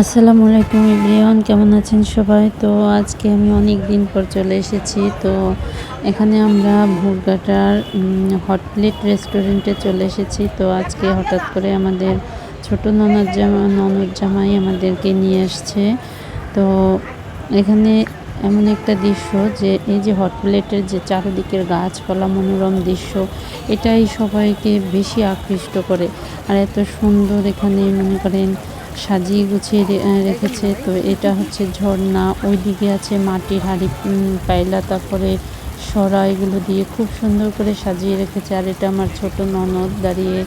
আসসালামু আলাইকুম ইব্রিয়ান কেমন আছেন সবাই? তো আজকে আমি অনেক দিন পর চলে এসেছি। তো এখানে আমরা ভুরগাটার হট প্লেট রেস্টুরেন্টে চলে এসেছি। তো আজকে হঠাৎ করে আমাদের ছোট ননদ জামা ননদ জামাই আমাদেরকে নিয়ে আসছে। তো এখানে এমন একটা দৃশ্য যে, এই যে হট প্লেটের যে চারিদিকের গাছপালা, মনোরম দৃশ্য, এটাই সবাইকে বেশি আকৃষ্ট করে। আর এত সুন্দর এখানে, মনে করেন সাজিয়ে গুছিয়ে রেখেছে। তো এটা হচ্ছে ঝর্ণা। ওইদিকে আছে মাটির হাড়ি পাইলা তারপরে সরা, এগুলো দিয়ে খুব সুন্দর করে সাজিয়ে রেখেছে। আর এটা আমার ছোট ননদ দাঁড়িয়ে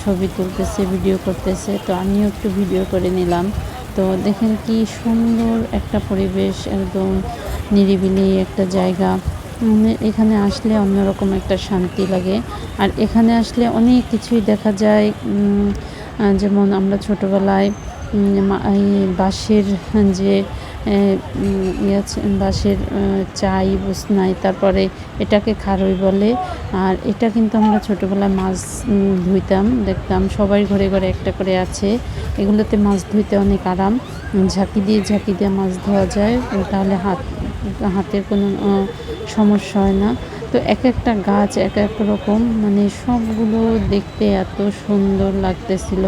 ছবি তুলতেছে, ভিডিও করতেছে। তো আমিও একটু ভিডিও করে নিলাম। তো দেখেন কি সুন্দর একটা পরিবেশ, একদম নিরিবিলি একটা জায়গা। এখানে আসলে অন্যরকম একটা শান্তি লাগে। আর এখানে আসলে অনেক কিছুই দেখা যায় যেমন আমরা ছোটোবেলায় বাঁশের যে বাঁশের চাই, বুসনাই, তারপরে এটাকে খারই বলে। আর এটা কিন্তু আমরা ছোটোবেলায় মাছ ধুইতাম, দেখতাম। সবাই ঘরে ঘরে একটা করে আছে। এগুলোতে মাছ ধুইতে অনেক আরাম। ঝাঁকি দিয়ে ঝাঁকি দিয়ে মাছ ধোয়া যায়। তাহলে হাত, হাতের কোনো সমস্যা হয় না। তো এক একটা গাছ এক এক রকম। মানে সবগুলো দেখতে এত সুন্দর লাগতেছিল।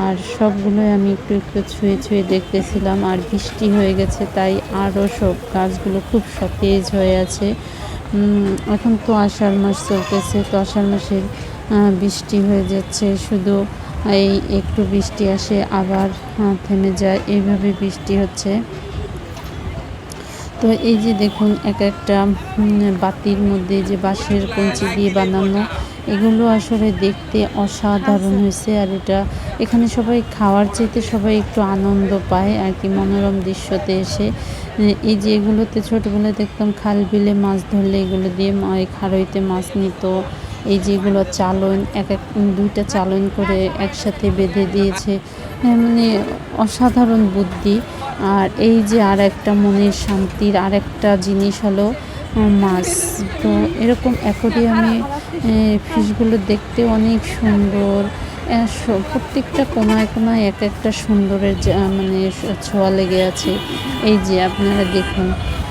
আর সবগুলোই আমি একটু একটু ছুঁয়ে ছুঁয়ে দেখতেছিলাম, আর বৃষ্টি হয়ে গেছে, তাই আরও সব গাছগুলো খুব সতেজ হয়ে আছে। এখন তো আষাঢ় মাস চলতেছে, তো আষাঢ় মাসের বৃষ্টি হয়ে যাচ্ছে, শুধু এই একটু বৃষ্টি আসে, আবার থেমে যায়, এইভাবে বৃষ্টি হচ্ছে। তো এই যে দেখুন, এক একটা বাতির মধ্যে যে বাঁশের কঞ্চি দিয়ে বানানো এগুলো আসলে দেখতে অসাধারণ হয়েছে আর এটা এখানে সবাই খাওয়ার চাইতে সবাই একটু আনন্দ পায় আর কি, মনোরম দৃশ্যতে এসে। এই যে এগুলোতে ছোটোবেলায় দেখতাম খাল বিলে মাছ ধরলে এগুলো দিয়ে খারইতে মাছ নিত। এই যেগুলো চালন, এক এক দুইটা চালন করে একসাথে বেঁধে দিয়েছে। মানে অসাধারণ বুদ্ধি। আর এই যে আর একটা মনের শান্তির আর একটা জিনিস হলো মাছ। তো এরকম অ্যাকোরিয়ামে ফিশগুলো দেখতে অনেক সুন্দর। প্রত্যেকটা কোনায় কোনায় এক একটা সুন্দরের মানে ছোঁয়া লেগে আছে। এই যে আপনারা দেখুন,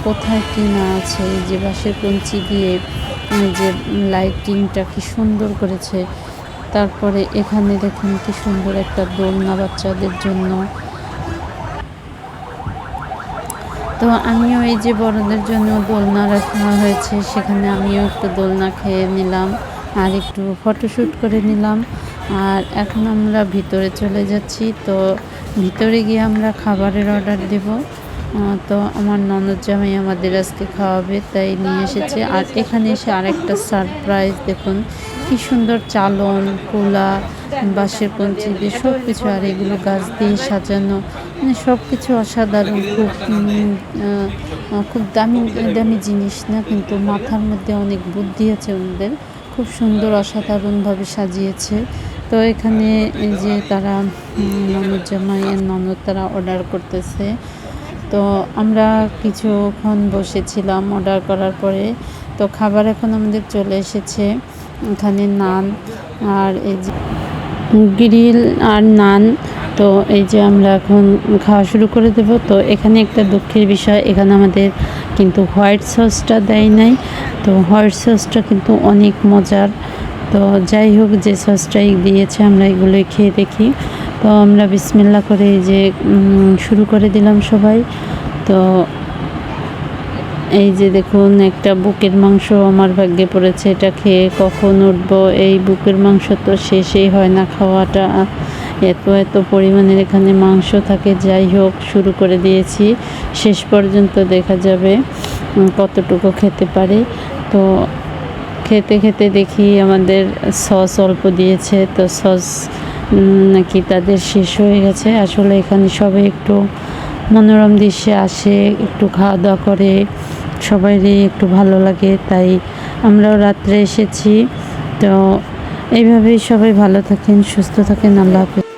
কোথায় কি না আছে, এই যে বাঁশের কঞ্চি দিয়ে যে লাইটিংটা কি সুন্দর করেছে। তারপরে এখানে দেখুন, কি সুন্দর একটা দোলনা বাচ্চাদের জন্য। তো আমিও এই যে বড়দের জন্য দোলনা রাখা হয়েছে, সেখানে আমিও একটু দোলনা খেয়ে নিলাম আর একটু ফটোশ্যুট করে নিলাম। আর এখন আমরা ভিতরে চলে যাচ্ছি, তো ভিতরে গিয়ে আমরা খাবারের অর্ডার দেব। তো আমার ননদ জামাই আমাদের আজকে খাওয়াবে, তাই নিয়ে এসেছে। আর এখানে এসে আরেকটা সারপ্রাইজ দেখুন। কি সুন্দর চালন, কোলা, বাঁশের কঞ্চি দিয়ে সব কিছু আর এগুলো গাছ দিয়ে সাজানো। মানে সব কিছু অসাধারণ, খুব খুব দামি দামি জিনিস না, কিন্তু মাথার মধ্যে অনেক বুদ্ধি আছে ওনাদের। খুব সুন্দর, অসাধারণভাবে সাজিয়েছে। তো এখানে যে তারা ননদ জামাইয়ের ননদ তারা অর্ডার করতেছে। তো আমরা কিছুক্ষণ বসেছিলাম অর্ডার করার পরে। তো খাবার এখন আমাদের চলে এসেছে এখানে নান আর এই যে গ্রিল আর নান। তো এই যে আমরা এখন খাওয়া শুরু করে দেব। তো এখানে একটা দুঃখের বিষয়, এখানে আমাদের কিন্তু হোয়াইট সসটা দেয় নাই। তো হোয়াইট সসটা কিন্তু অনেক মজার। তো যাই হোক, যে সসটাই দিয়েছে আমরা এগুলোই খেয়ে দেখি। তো আমরা বিসমিল্লা করে যে শুরু করে দিলাম সবাই। তো এই যে দেখুন, একটা বুকের মাংস আমার ভাগ্যে পড়েছে, এটা খেয়ে কখন উঠবো? এই বুকের মাংস তো শেষেই হয় না খাওয়াটা। এত এত পরিমাণের এখানে মাংস থাকে, যাই হোক, শুরু করে দিয়েছি। শেষ পর্যন্ত দেখা যাবে কতটুকু খেতে পারে। তো খেতে খেতে দেখি আমাদের সস অল্প দিয়েছে, তো সস নাকি তাদের শেষ হয়ে গেছে? আসলে এখানে সবাই একটু মনোরম দৃশ্যে আসে, একটু খাওয়া দাওয়া করে, সবাইরই একটু ভালো লাগে, তাই আমরাও রাত্রে এসেছি। তো এইভাবেই সবাই ভালো থাকেন, সুস্থ থাকেন, আল্লাহ হাফিজ।